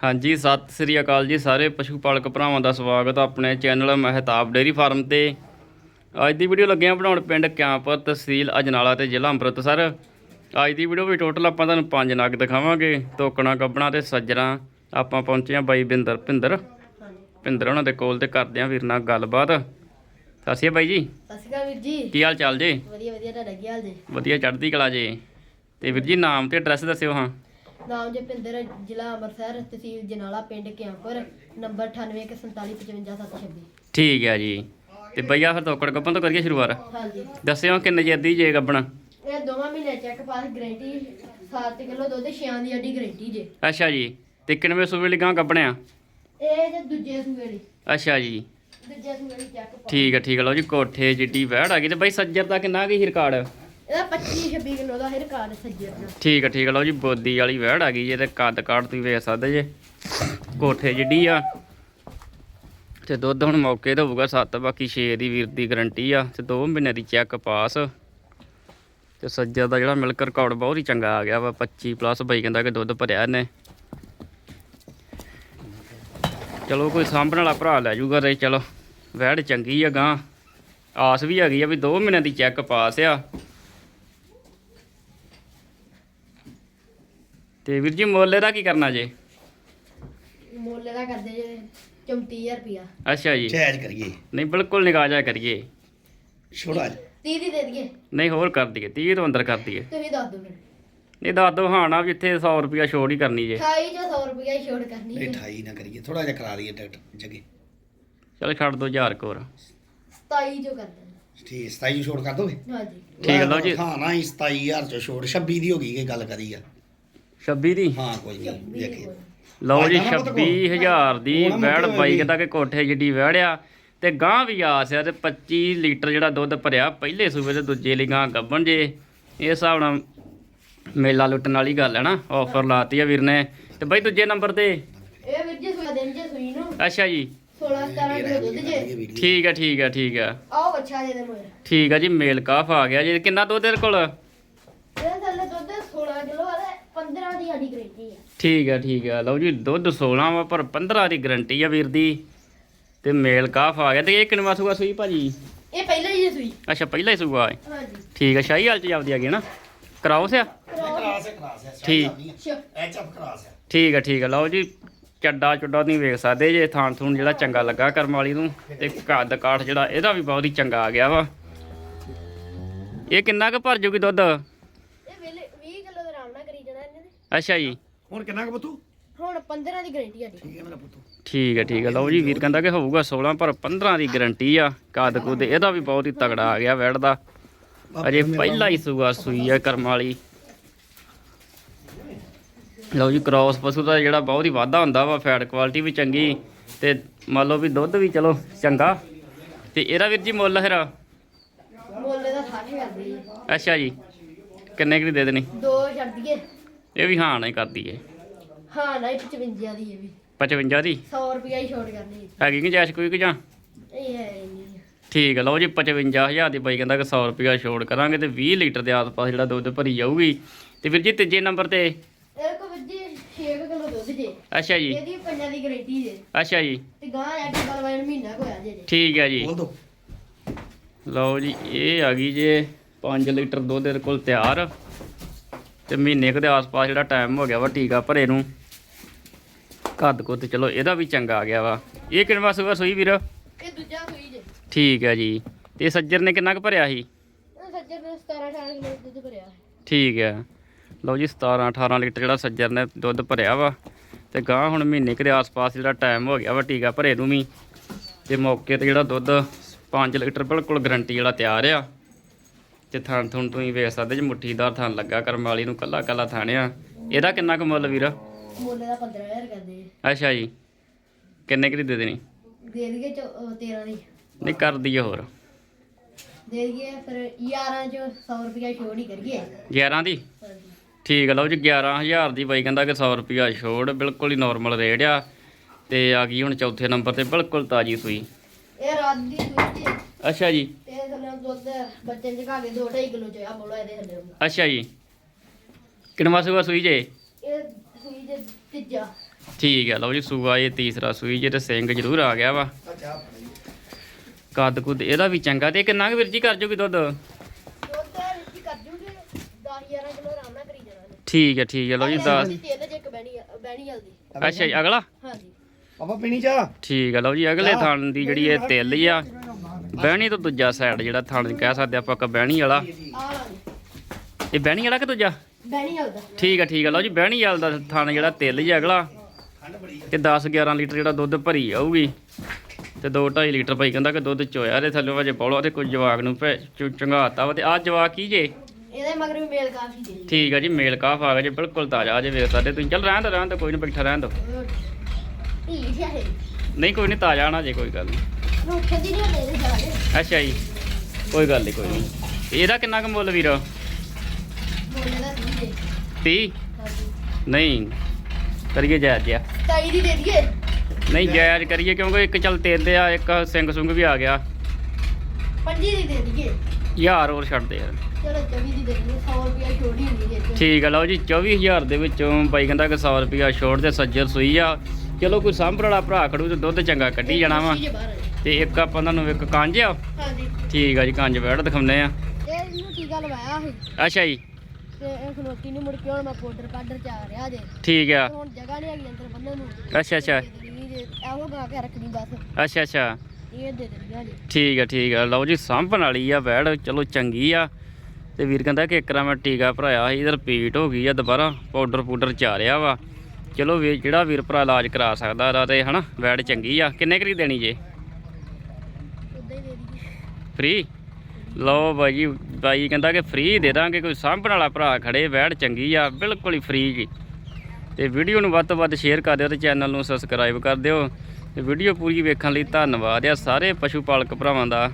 ਹਾਂਜੀ ਸਤਿ ਸ੍ਰੀ ਅਕਾਲ ਜੀ ਸਾਰੇ ਪਸ਼ੂ ਪਾਲਕ ਭਰਾਵਾਂ ਦਾ ਸਵਾਗਤ ਆ ਆਪਣੇ ਚੈਨਲ ਮਹਿਤਾਬ ਡੇਅਰੀ ਫਾਰਮ ਤੇ। ਅੱਜ ਦੀ ਵੀਡੀਓ ਲੱਗੇ ਆ ਬਣਾਉਣ ਪਿੰਡ ਕਿਆਂਪੁਰ ਤਹਿਸੀਲ ਅਜਨਾਲਾ ਤੇ ਜ਼ਿਲ੍ਹਾ ਅੰਮ੍ਰਿਤਸਰ। ਅੱਜ ਦੀ ਵੀਡੀਓ ਵਿੱਚ ਟੋਟਲ ਆਪਾਂ ਤੁਹਾਨੂੰ ਪੰਜ ਨਗ ਦਿਖਾਵਾਂਗੇ ਤੋਕਣਾ ਗੱਬਣਾ ਤੇ ਸੱਜਣਾ ਆਪਾਂ ਪਹੁੰਚੇ ਆ ਬਾਈ ਬਿੰਦਰ ਭਿੰਦਰ। ਭਿੰਦਰ ਉਹਨਾਂ ਦੇ ਕੋਲ ਤੇ ਕਰਦੇ ਆ ਵੀਰ ਨਾਲ ਗੱਲਬਾਤ। ਸਤਿ ਸ਼੍ਰੀ ਅਕਾਲ ਬਾਈ ਜੀ। ਸਤਿ ਸ਼੍ਰੀ ਅਕਾਲ ਵੀਰ ਜੀ। ਕੀ ਹਾਲ ਚਾਲ ਜੇ? ਵਧੀਆ ਵਧੀਆ ਤੁਹਾਡਾ ਕੀ ਹਾਲ ਜੀ? ਵਧੀਆ ਚੜ੍ਹਦੀ ਕਲਾ ਜੇ। ਤੇ ਵੀਰ ਜੀ ਨਾਮ ਤੇ ਐਡਰੈਸ ਦੱਸਿਓ ਹਾਂ। ਨਾਮ ਜਪਿੰਦਰ ਜ਼ਿਲ੍ਹਾ ਅੰਮ੍ਰਿਤਸਰ ਤਹਿਸੀਲ ਜਨਾਲਾ ਪਿੰਡ ਕਿਆਂਪੁਰ ਨੰਬਰ 9814455726 ਠੀਕ ਹੈ ਜੀ। ਤੇ ਬਈਆ ਫਿਰ ਤੋਕੜ ਗੱਬਣ ਤੋਂ ਕਰੀਏ ਸ਼ੁਰੂਆਤ? ਹਾਂਜੀ। ਦੱਸਿਓ ਕਿੰਨੇ ਚਿਰ ਦੀ ਜੇ ਗੱਬਣਾ ਇਹ ਦੋਵਾਂ ਮਹੀਨੇ ਚੈੱਕ ਪਾਸ ਗਾਰੰਟੀ 7 ਕਿਲੋ ਦੁੱਧ ਛਿਆਂ ਦੀ ਅੱਡੀ ਗਾਰੰਟੀ ਜੇ। ਅੱਛਾ ਜੀ। ਤੇ ਕਿੰਨਵੇਂ ਸੂਬੇ ਲਈ ਗਾਂ ਗੱਬਣਿਆ ਇਹ ਜੇ ਦੂਜੇ ਲਈ। ਅੱਛਾ ਜੀ। ਦੂਜੇ ਲਈ ਚੈੱਕ ਪਾਸ ਠੀਕ ਹੈ ਠੀਕ ਹੈ ਲਓ ਜੀ ਕੋਠੇ ਜਿੱਡੀ ਵਹਿੜ ਆ ਗਈ ਤੇ ਬਈ ਸੱਜਰ ਦਾ ਕਿੰਨਾ ਕੀ ਰਿਕਾਰਡ ਇਹਦਾ 25 26 ਕਿਲੋ ਦਾ ਹੈ ਰਿਕਾਰਡ ਸੱਜੇ ਦਾ ਠੀਕ ਆ ਠੀਕ ਆ। ਲਓ ਜੀ, ਬੋਦੀ ਵਾਲੀ ਵਹਿੜ ਆ ਗਈ ਜੇ ਤੇ ਕੱਦ ਕਾਠ ਤੁਸੀਂ ਵੇਖ ਸਕਦੇ ਜੇ। ਕੋਠੇ ਜਿੱਡੀ ਆ। ਤੇ ਦੁੱਧ ਹੁਣ ਮੌਕੇ ਤੇ ਹੋਊਗਾ 7 ਬਾਕੀ 6 ਦੀ ਵੀਰ ਦੀ ਗਾਰੰਟੀ ਆ ਤੇ 2 ਮਹੀਨੇ ਦੀ ਚੈੱਕ ਪਾਸ। ਤੇ ਸੱਜਰ ਦਾ ਜਿਹੜਾ ਮਿਲਕ ਰਿਕਾਰਡ ਬਹੁਤ ਹੀ ਚੰਗਾ ਆ ਗਿਆ ਵਾ 25 ਪਲੱਸ ਬਈ ਕਹਿੰਦਾ ਕਿ ਦੁੱਧ ਭਰਿਆ ਇਹਨੇ। ਚਲੋ, ਕੋਈ ਸਾਂਭਣ ਵਾਲਾ ਭਰਾ ਲੈ ਜੂਗਾ ਤੇ ਚਲੋ, ਵਹਿੜ ਚੰਗੀ ਆ ਗਾਂ ਆਸ ਵੀ ਹੈਗੀ ਆ ਵੀ 2 ਮਹੀਨਿਆਂ ਦੀ ਚੈੱਕ ਪਾਸ ਆ। ਤੇ ਵੀਰ ਜੀ ਮੁੱਲ ਇਹਦਾ ਕੀ ਕਰਨਾ ਜੇ? ਮੁੱਲ ਇਹਦਾ ਕਰਦੇ ਜੇ 34000 ਰੁਪਿਆ ਅੱਛਾ ਜੀ। ਜਾਇਜ਼ ਕਰੀਏ। ਨਹੀਂ ਬਿਲਕੁਲ ਨਿਗਾਹ ਜਾ ਕਰੀਏ। ਛੋੜਾ 30 ਦੀ ਦੇ ਦਈਏ। ਨਹੀਂ ਹੋਰ ਕਰ ਦਈਏ। 30 ਤੋਂ ਅੰਦਰ ਕਰ ਦਈਏ। ਤੁਸੀਂ ਦੱਸ ਦਿਓ ਫਿਰ ਨਹੀਂ ਦੱਸ ਦੋ ਹਾਂ ਨਾ ਵੀ ਇੱਥੇ 100 ਰੁਪਿਆ ਛੋੜ ਹੀ ਕਰਨੀ ਜੇ। 28 ਜੋ 100 ਰੁਪਿਆ ਹੀ ਛੋੜ ਕਰਨੀ ਨਹੀਂ ਹੈ 28 ਨਾ ਕਰੀਏ ਥੋੜਾ ਜਿਹਾ ਕਰਾ ਲਈਏ ਟਿਕਟ ਜਗੇ। ਚਲ ਛੱਡ ਦੋ 1000 ਕੋਰ 27 ਜੋ ਕਰ ਦੇਣਾ ਠੀਕ 27 ਛੋੜ ਕਰ ਦੋਗੇ? ਹਾਂਜੀ। ਠੀਕ ਹੈ, ਲਓ ਜੀ। ਹਾਂ ਨਾ 27000 ਚ ਛੋੜ 26 ਦੀ ਹੋ ਗਈ ਇਹ ਗੱਲ ਕਰੀ ਆ। 26 ਦੀ? ਹਾਂ ਕੋਈ ਨਹੀਂ ਵੇਖੇ ਲਓ ਜੀ ਫਾਇਦਾ ਨਾ ਪੁੱਤ ਕੋਈ। 26000 ਦੀ ਵੈੜ ਮੁੱਕ ਬਾਈ ਗਈ। ਕਹਿੰਦਾ ਕਿ ਕੋਠੇ ਜਿੱਡੀ ਵੈੜਿਆ ਤੇ ਗਾਂ ਵੀ ਆਸ ਆ ਤੇ 25 ਲੀਟਰ ਜਿਹੜਾ ਦੁੱਧ ਭਰਿਆ ਪਹਿਲੇ ਸੂਬੇ ਤੇ ਦੂਜੇ ਲਈ ਗਾਂ ਗੱਬਣ ਜੇ। ਇਹ ਹਿਸਾਬ ਨਾਲ ਮੇਲਾ ਲੁੱਟਣ ਵਾਲੀ ਗੱਲ ਹੈ ਨਾ ਆਫਰ ਲਾਤੀ ਆ ਵੀਰ ਨੇ। ਤੇ ਬਾਈ ਦੂਜੇ ਨੰਬਰ ਤੇ? ਇਹ ਵੀਰ ਜੀ ਸੂਆ ਦਿਨ ਜੇ ਸੂਈ ਨੂੰ। ਅੱਛਾ ਜੀ। 16 17 ਕਿਲੋ ਦੁੱਧ ਜੇ। ਠੀਕ ਹੈ ਠੀਕ ਹੈ ਠੀਕ ਹੈ ਆਓ ਬੱਚਾ ਦੇ ਦੇ ਮੋਰ ਠੀਕ ਹੈ ਜੀ ਮੇਲ ਕਾਫ ਆ ਗਿਆ ਜੀ। ਕਿੰਨਾ ਦੁੱਧ ਤੇਰੇ ਕੋਲ? ਇਹਦੇ ਥੱਲੇ ਦੁੱਧ 16 ਕਿਲੋ ਆ 15 ਦੀ ਆਡੀ ਗਰੰਟੀ ਆ। ਠੀਕ ਹੈ ਠੀਕ ਹੈ ਲਓ ਜੀ ਦੁੱਧ 16 ਵਾ ਪਰ 15 ਦੀ ਗਰੰਟੀ ਆ ਵੀਰ ਦੀ। ਤੇ ਮੇਲ ਕਾਫ ਆ ਗਿਆ। ਤੇ ਇਹ ਕਿੰਨਵਾ ਸੂਆ ਸੂਈ ਭਾਜੀ? ਇਹ ਪਹਿਲਾਂ ਹੀ ਸੂਈ। ਅੱਛਾ ਪਹਿਲਾ ਹੀ ਸੂਆ। ਹੈ ਹਾਂਜੀ। ਠੀਕ ਹੈ ਸ਼ਾਹੀ ਹਾਲ ਚ ਜਾਵਦੀ ਆ ਗਈ ਨਾ? ਕਰਾਓ ਸਿਆ? ਠੀਕ। ਅੱਛਾ। ਐ ਚੱਪ ਕਰਾ ਸੇ ਠੀਕ ਹੈ ਠੀਕ ਹੈ ਲਓ ਜੀ ਚੱਡਾ ਚੁੱਡਾ ਨਹੀਂ ਵੇਖ ਸਕਦੇ ਜੇ ਥਾਣ ਥੂਣ ਜਿਹੜਾ ਚੰਗਾ ਲੱਗਾ ਕਰਮ ਵਾਲੀ ਨੂੰ। ਤੇ ਕੱਦ ਕਾਠ ਜਿਹੜਾ ਇਹਦਾ ਵੀ ਬਹੁਤ ਹੀ ਚੰਗਾ ਆ ਗਿਆ ਵਾ। ਇਹ ਕਿੰਨਾ ਕੁ ਭਰ ਜੂਗੀ ਦੁੱਧ ਇਹ ਵੇਲੇ 20 ਕਿਲੋ ਦਾ ਆਰਾਮ ਨਾਲ ਕਰੀ ਜਾਣਾ ਇਹਨੇ ਤੇ। ਅੱਛਾ ਜੀ। ਹੁਣ ਕਿੰਨਾ ਕੁ ਪੁੱਤੂ? ਹੁਣ 15 ਦੀ ਗਰੰਟੀ ਆਡੀ ਠੀਕ ਹੈ ਮੇਰਾ ਪੁੱਤੂ। ਠੀਕ ਹੈ ਠੀਕ ਹੈ। ਲਓ ਜੀ ਵੀਰ ਕਹਿੰਦਾ ਕਿ ਹੋਊਗਾ 16 ਪਰ 15 ਦੀ ਗਾਰੰਟੀ ਆ। ਕਾਦ ਕੁਦ ਇਹਦਾ ਵੀ ਬਹੁਤ ਹੀ ਤਗੜਾ ਆ ਗਿਆ ਵੈੜ ਦਾ। ਅਜੇ ਪਹਿਲਾ ਹੀ ਸੂਆ ਸੂਈ ਆ ਕਰਮ ਵਾਲੀ। ਲਓ ਜੀ ਕ੍ਰਾਸ ਪਸ਼ੂ ਦਾ ਜਿਹੜਾ ਬਹੁਤ ਹੀ ਵਾਧਾ ਹੁੰਦਾ ਵਾ ਫੈਟ ਕੁਆਲਿਟੀ ਵੀ ਚੰਗੀ। ਤੇ ਮੰਨ ਲਓ ਵੀ ਦੁੱਧ ਵੀ ਚਲੋ ਚੰਗਾ। ਤੇ ਇਹਦਾ ਵੀਰ ਜੀ ਮੁੱਲ ਫਿਰ? ਮੁੱਲ ਦਾ 60 ਕਰਦੀ ਹੈ ਅੱਛਾ ਜੀ। ਕਿੰਨੇ ਕੁ ਦੀ ਦੇ ਦੇਣੀ? ਦੋ ਛੱਡ ਦਈਏ। ਇਹ ਵੀ ਹਾਂ ਨਹੀਂ ਕਰਦੀ ਏ ਹਾਂ ਨਾ 55 ਦੀ ਇਹ ਵੀ। 55 ਦੀ? 100 ਰੁਪਿਆ ਹੀ ਛੋੜ ਕਰਨੀ ਹੈਗੀ ਕਿ ਜੈਸ਼ ਕੋਈ ਕਿ ਜਾਂ? ਇਹ ਹੈ ਨਹੀਂ। ਠੀਕ ਹੈ ਲਓ ਜੀ 55000 ਦੀ ਬਾਈ ਕਹਿੰਦਾ ਕਿ 100 ਰੁਪਿਆ ਛੋੜ ਕਰਾਂਗੇ ਤੇ 20 ਲੀਟਰ ਦੇ ਆਸ-ਪਾਸ ਜਿਹੜਾ ਦੁੱਧ ਭਰੀ ਜਾਊਗੀ। ਤੇ ਵੀਰ ਜੀ ਤੀਜੇ ਨੰਬਰ ਤੇ? ਇਹ ਕੋ ਵੱਜੀ 6 ਕਿਲੋ ਦੁੱਧ ਜੇ। ਅੱਛਾ ਜੀ। ਇਹਦੀ ਪੰਜਾਂ ਦੀ ਗਰੰਟੀ ਜੇ। ਅੱਛਾ ਜੀ। ਤੇ ਗਾਂ ਆ ਕੇ ਬਲਵਾਨ ਮਹੀਨਾ ਕੋ ਹੋਇਆ ਜੇ। ਠੀਕ ਹੈ ਜੀ। ਬੋਲ ਦੋ। ਲਓ ਜੀ ਇਹ ਆ ਗਈ ਜੇ 5 ਲੀਟਰ ਦੁੱਧ ਇਹਦੇ ਕੋਲ ਤਿਆਰ। ਤੇ ਮਹੀਨੇ ਕੁ ਦੇ ਆਸ-ਪਾਸ ਜਿਹੜਾ ਟਾਈਮ ਹੋ ਗਿਆ ਵਾ ਟੀਕਾ ਭਰੇ ਨੂੰ। ਕੱਦ ਕੁੱਦ ਚਲੋ ਇਹਦਾ ਵੀ ਚੰਗਾ ਆ ਗਿਆ ਵਾ। ਇਹ ਕਿੰਨਵਾ ਸੂਆ ਸੂਈ ਵੀਰ? ਇਹ ਦੂਜਾ ਸੂਈ ਜੇ। ਠੀਕ ਹੈ ਜੀ। ਤੇ ਸੱਜਰ ਨੇ ਕਿੰਨਾ ਕੁ ਭਰਿਆ ਸੀ? ਸੱਜਰ ਨੇ 17 18 ਕਿਲੋ ਦੁੱਧ ਭਰਿਆ ਠੀਕ ਹੈ ਲਓ ਜੀ 17 18 ਲੀਟਰ ਜਿਹੜਾ ਸੱਜਰ ਨੇ ਦੁੱਧ ਭਰਿਆ ਵਾ। ਤੇ ਗਾਂ ਹੁਣ ਮਹੀਨੇ ਕੁ ਦੇ ਆਸ-ਪਾਸ ਜਿਹੜਾ ਟਾਈਮ ਹੋ ਗਿਆ ਵਾ ਟੀਕਾ ਭਰੇ ਨੂੰ ਵੀ। ਤੇ ਮੌਕੇ ਤੇ ਜਿਹੜਾ ਦੁੱਧ 5 ਲੀਟਰ ਬਿਲਕੁਲ ਗਰੰਟੀ ਜਿਹੜਾ ਤਿਆਰ ਆ। ਤੇ ਥਣ ਥੁਣ ਤੁਸੀਂ ਵੇਖ ਸਕਦੇ ਜੀ ਮੁੱਠੀਦਾਰ ਥਣ ਲੱਗਾ ਕਰਮ ਵਾਲੀ ਨੂੰ ਕੱਲਾ ਕੱਲਾ ਥਾਣਿਆ। ਇਹਦਾ ਕਿੰਨਾ ਕੁ ਮੁੱਲ ਵੀਰ? ਮੁੱਲ ਦਾ 15000 ਕਰਦੇ। ਅੱਛਾ ਜੀ। ਕਿੰਨੇ ਕੁ ਦੀ ਦੇਣੀ? ਦੇ ਦਈਏ ਚੌ- ਅਹ 13 ਦੀ। ਨਹੀਂ ਕਰ ਦਈਏ ਹੋਰ। ਦੇ ਦਈਏ ਫਿਰ 11 ਚ 100 ਰੁਪਿਆ ਛੋੜ ਹੀ ਕਰੀਏ। 11 ਦੀ। ਠੀਕ ਲਓ ਜੀ 11000 ਦੀ ਬਾਈ ਕਹਿੰਦਾ ਕਿ 100 ਰੁਪਿਆ ਛੋੜ ਬਿਲਕੁਲ ਹੀ ਨਾਰਮਲ ਰੇਟ ਆ। ਤੇ ਆ ਗਈ ਹੁਣ ਚੌਥੇ ਨੰਬਰ ਤੇ ਬਿਲਕੁਲ ਤਾਜੀ ਸੂਈ। ਇਹ ਰਾਤ ਦੀ ਸੂਈ ਅੱਛਾ ਜੀ। ਤੇ ਇਹ ਥੱਲੇ ਦੁੱਧ ਬੱਚੇ ਨੇ ਘਾ ਕੇ 2.5 ਕਿਲੋ ਚ ਆ ਬੋਲੋ ਇਹਦੇ ਥੱਲੇ ਅੱਛਾ ਜੀ। ਕਿੰਨਵਾ ਸੂਆ ਸੂਈ ਜੇ? ਇਹ ਸੂਈ ਜੇ ਤੀਜਾ। ਠੀਕ ਹੈ ਲਓ ਜੀ ਸੂਆ ਇਹ ਤੀਸਰਾ ਸੂਈ ਜੇ ਤੇ ਸਿੰਘ ਜ਼ਰੂਰ ਆ ਗਿਆ ਵਾ। ਕੱਦ ਕੁੱਦ ਇਹਦਾ ਵੀ ਚੰਗਾ ਤੇ ਇਹ ਕਿੰਨਾ ਕੁ ਵੀਰ ਜੀ ਕਰ ਜੂਗੀ ਦੁੱਧ ਦੁੱਧ ਰਿੱਚੀ ਕਰ ਜੂਗੇ 10 11 ਕਿਲੋ ਆਰਾਮ ਨਾਲ ਕਰੀ ਜਾਣਾ ਨੇ ਠੀਕ ਹੈ ਠੀਕ ਹੈ ਲਓ ਜੀ ਤਿੰਨ ਇੱਕ ਜਲਦੀ। ਅੱਛਾ ਜੀ ਅਗਲਾ? ਹਾਂਜੀ। ਪਾਪਾ ਪੀਣੀ ਚਾਹ? ਠੀਕ ਹੈ ਲਓ ਜੀ ਅਗਲੇ ਥਣ ਦੀ ਜਿਹੜੀ ਇਹ ਤਿੱਲ ਹੀ ਆ। ਬਹਿਣੀ ਤੋਂ ਦੂਜਾ ਸਾਈਡ ਜਿਹੜਾ ਥਣ ਕਹਿ ਸਕਦੇ ਆਪਾਂ ਕਿ ਬਹਿਣੀ ਵਾਲਾ। ਆ ਇਹ ਬਹਿਣੀ ਵਾਲਾ ਕਿ ਦੂਜਾ? ਬੈਣੀ ਜਲਦਾ ਠੀਕ ਹੈ ਠੀਕ ਹੈ ਲਓ ਜੀ ਬਹਿਣੀ ਵਾਲ ਦਾ ਥਣ ਜਿਹੜਾ ਤਿੱਲ ਹੀ ਆ ਅਗਲਾ। ਤੇ 10 11 ਲੀਟਰ ਜਿਹੜਾ ਦੁੱਧ ਭਰੀ ਆਊਗੀ ਤੇ 2 2.5 ਲੀਟਰ ਭਾਈ ਕਹਿੰਦਾ ਕਿ ਦੁੱਧ ਚੋਇਆ ਦੇ ਥੱਲੇ ਵਜੇ ਪੌਲੋ ਤੇ ਕੁਝ ਜਵਾਕ ਨੂੰ ਭੈ- ਚੰਗਾਤਾ ਵਾ ਤੇ ਆ ਜਵਾਕ ਕੀ ਜੇ? ਇਹਦੇ ਮਗਰ ਵੀ ਮੇਲ ਕਾਫੀ ਦੇ ਠੀਕ ਹੈ ਜੀ ਮੇਲ ਕਾਫ ਆ ਗਿਆ ਜੀ ਬਿਲਕੁਲ ਤਾਜ਼ਾ ਜੇ ਵੇਖ ਸਕਦੇ ਤੁਸੀਂ। ਚੱਲ ਰਹਿਣ ਦੋ ਰਹਿਣ ਦੋ ਕੋਈ ਨਹੀਂ ਬੈਠਾ ਰਹਿਣ ਦੋ। ਹੈ ਨਹੀਂ ਕੋਈ ਨਹੀਂ ਤਾਜ਼ਾ ਆਣਾ ਜੇ ਕੋਈ ਗੱਲ ਨਹੀਂ। ਅੱਛਾ ਜੀ। ਕੋਈ ਗੱਲ ਨਹੀਂ ਕੋਈ ਨਹੀਂ ਇਹਦਾ ਕਿੰਨਾ ਕੁ ਮੁੱਲ ਵੀਰ? ਬੋਲੇ ਦਾ ਸੀ ਦੇ 30 ਹਾਂਜੀ ਨਹੀਂ। ਕਰੀਏ ਜਾਇਜ਼ ਜਿਆ ਤਾਈ ਦੀ ਦੇ ਦਈਏ। ਨਹੀਂ ਜਾਇਜ਼ ਕਰੀਏ ਕਿਉਂਕਿ ਇੱਕ ਚੱਲ ਤੇਲ ਆ ਇੱਕ ਸਿੰਘ ਸੁੰਗ ਵੀ ਆ ਗਿਆ। ਪੰਜੀ ਦੀ ਦੇ ਦਈਏ। ਹਜ਼ਾਰ ਹੋਰ ਛੱਡ ਦੇ ਯਾਰ। ਚਲੋ 24 ਦੀ ਦੇ ਦਈਏ 100 ਰੁਪਿਆ ਛੋੜੀ ਹੁੰਦੀ ਹੈ ਠੀਕ ਹੈ ਲਓ ਜੀ 24000 ਦੇ ਵਿੱਚੋਂ ਬਾਈ ਕਹਿੰਦਾ ਕਿ 100 ਰੁਪਿਆ ਛੋੜ ਤੇ ਸੱਜਰ ਸੂਈ ਆ। ਚਲੋ ਕੋਈ ਸਾਂਭਣ ਵਾਲਾ ਭਰਾ ਖੜੂ ਤੇ ਦੁੱਧ ਚੰਗਾ ਕੱਢੀ ਜਾਣਾ ਵਾ। ਆ ਤੇ ਇੱਕ ਆਪਾਂ ਤੁਹਾਨੂੰ ਇੱਕ ਕੰਜ ਆ? ਹਾਂਜੀ। ਠੀਕ ਆ ਜੀ ਕੰਜ ਬੈਠ ਦਿਖਾਉਂਦੇ ਆ। ਇਹ ਇਹਨੂੰ ਟੀਕਾ ਲਵਾਇਆ ਸੀ? ਅੱਛਾ ਜੀ। ਤੇ ਇਹ ਖਲੋਤੀ ਨੂੰ ਮੁੜ ਕੇ ਹੁਣ ਮੈਂ ਪਾਊਡਰ ਪਾਊਡਰ ਚ ਆ ਰਿਹਾ ਜੇ। ਠੀਕ ਆ। ਤੇ ਹੁਣ ਜਗ੍ਹਾ ਨਹੀਂ ਹੈਗੀ ਅੰਦਰ ਬੰਨਣ ਨੂੰ। ਅੱਛਾ ਅੱਛਾ। ਦੇ ਦੇਣੀ ਜੇ ਇਹੋ ਗਾ ਕੇ ਰੱਖਣੀ ਬਸ। ਅੱਛਾ ਅੱਛਾ। ਇਹ ਦੇ ਦੇਣੀ ਜੀ। ਠੀਕ ਆ ਠੀਕ ਆ। ਲਓ ਜੀ ਸਾਂਭਣ ਵਾਲੀ ਆ ਬੈੜ ਚਲੋ ਚੰਗੀ ਆ। ਤੇ ਵੀਰ ਕਹਿੰਦਾ ਕਿ ਇੱਕ ਰਾਂ ਮੈਂ ਟੀਕਾ ਭਰਾਇਆ ਸੀ ਇਹਦਾ ਰਿਪੀਟ ਹੋ ਗਈ ਆ ਦੁਬਾਰਾ। ਪਾਊਡਰ ਪੂਡਰ ਚਾਰਿਆ ਵਾ। ਚਲੋ ਵੀ ਜਿਹੜਾ ਵੀਰ ਭਰਾ ਇਲਾਜ ਕਰਾ ਸਕਦਾ ਇਹਦਾ ਤੇ ਹਨਾ ਬੈੜ ਚੰਗੀ ਆ। ਕਿੰਨੇ ਕਰੀ ਦੇਣੀ ਜੇ? ਦੇ ਫ੍ਰੀ ਲਓ ਬਾਈ ਜੀ ਬਾਈ ਕਹਿੰਦਾ ਕਿ ਫ੍ਰੀ ਦੇ ਦਾਂਗੇ, ਕੋਈ ਸਾਂਭਣ ਵਾਲਾ ਭਰਾ ਖੜੇ ਬੈੜ ਚੰਗੀ ਆ, ਬਿਲਕੁਲ ਹੀ ਫ੍ਰੀ ਜੀ। ਤੇ ਵੀਡੀਓ ਨੂੰ ਵੱਧ ਤੋਂ ਵੱਧ ਸ਼ੇਅਰ ਕਰ ਦਿਓ ਤੇ ਚੈਨਲ ਨੂੰ ਸਬਸਕ੍ਰਾਈਬ ਕਰ ਦਿਓ। ਤੇ ਵੀਡੀਓ ਪੂਰੀ ਵੇਖਣ ਲਈ ਧੰਨਵਾਦ ਆ ਸਾਰੇ ਪਸ਼ੂ ਪਾਲਕ ਭਰਾਵਾਂ ਦਾ।